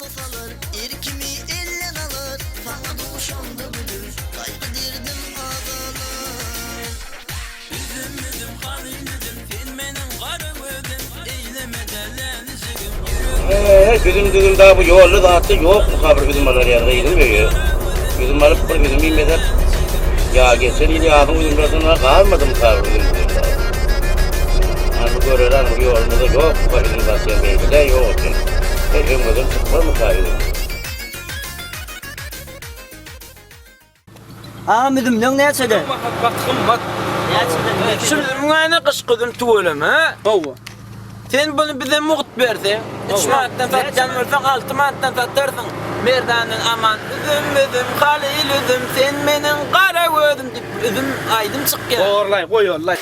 dosalar Erkimi ellen alır. Bana doğuşanda bülür Kaygı dirdim ağdalar Üzüm üzüm halilüdüm Sen benim karı ödüm Eyleme derlenizigim Eee gözüm gözüm daha bu yollu dağıttı. Yok mu kabır gözüm alır ya gıydım ya. Gözüm alıp bir gözüm bilmeden ya geçen il yağdım gözüm arasında kalmadım kabır gözüm gözüm daha. Hani görür hani bu yolunda da yok. Bu kabir gözüm basıyor belki de yok. Gözüm Amirim ne ne söyle? Bak bak Ne söyle? Şimdi müayene kışkıdın tuvalım ha? Baba. Sen bunu bize muht verdi Üç maatten satcan versen altı maatten satarsın. Merdanın aman Üzüm üzüm halil üzüm Sen benim kara ödüm deyip Üzüm aydım çık ya. Orlay koy orlay.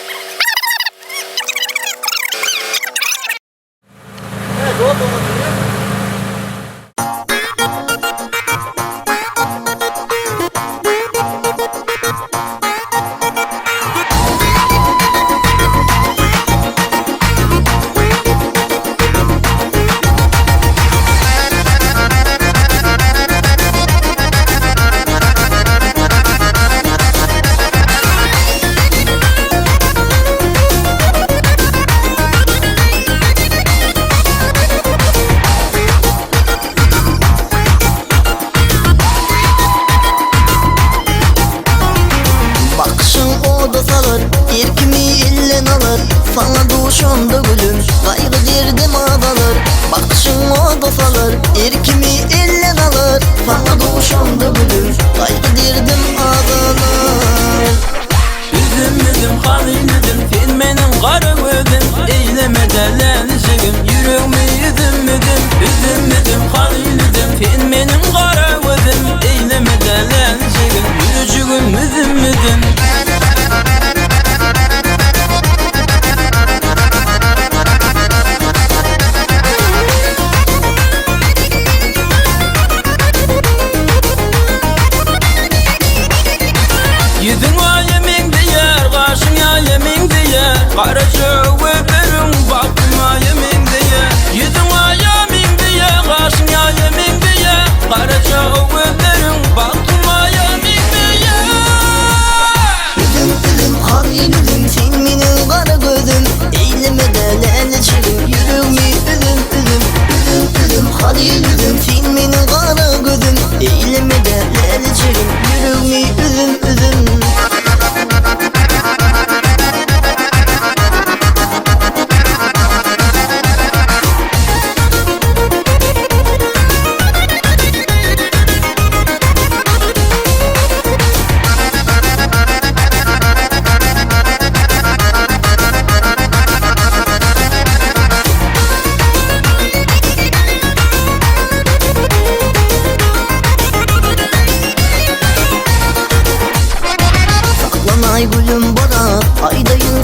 Gülüm Kaygı dirdim ağdalar Bakışın o dosalar Erkimi ellen alır. Sana doğuşanda gülüm Kaygı dirdim ağdalar Üzüm üzüm halil üzüm. Sen benim kara ödüm. Eyleme derlenizigim Yüreğimi üzüm üzüm Üzüm üzüm Karıcı öperim bakma yemin diye. Yüzüme yemin diye karşına yemin diye. Karıcı öperim bakma yemin diye. Dilim dilim kar yemin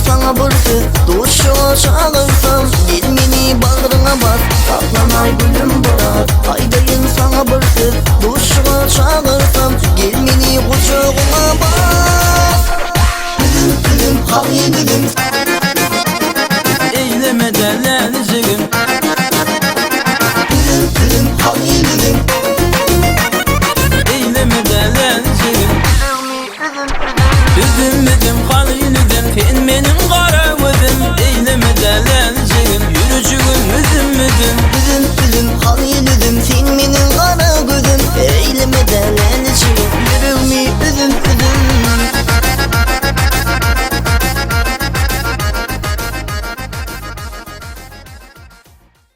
sana bırtı Duruşuna çalırsam Yirmini bağrına bas. Saplan ay gülüm bırak Ay dayın sana bırtı Duruşuna çalırsam Yirmini kucuğuna bas. Gülüm gülüm havi gülüm Eyleme derler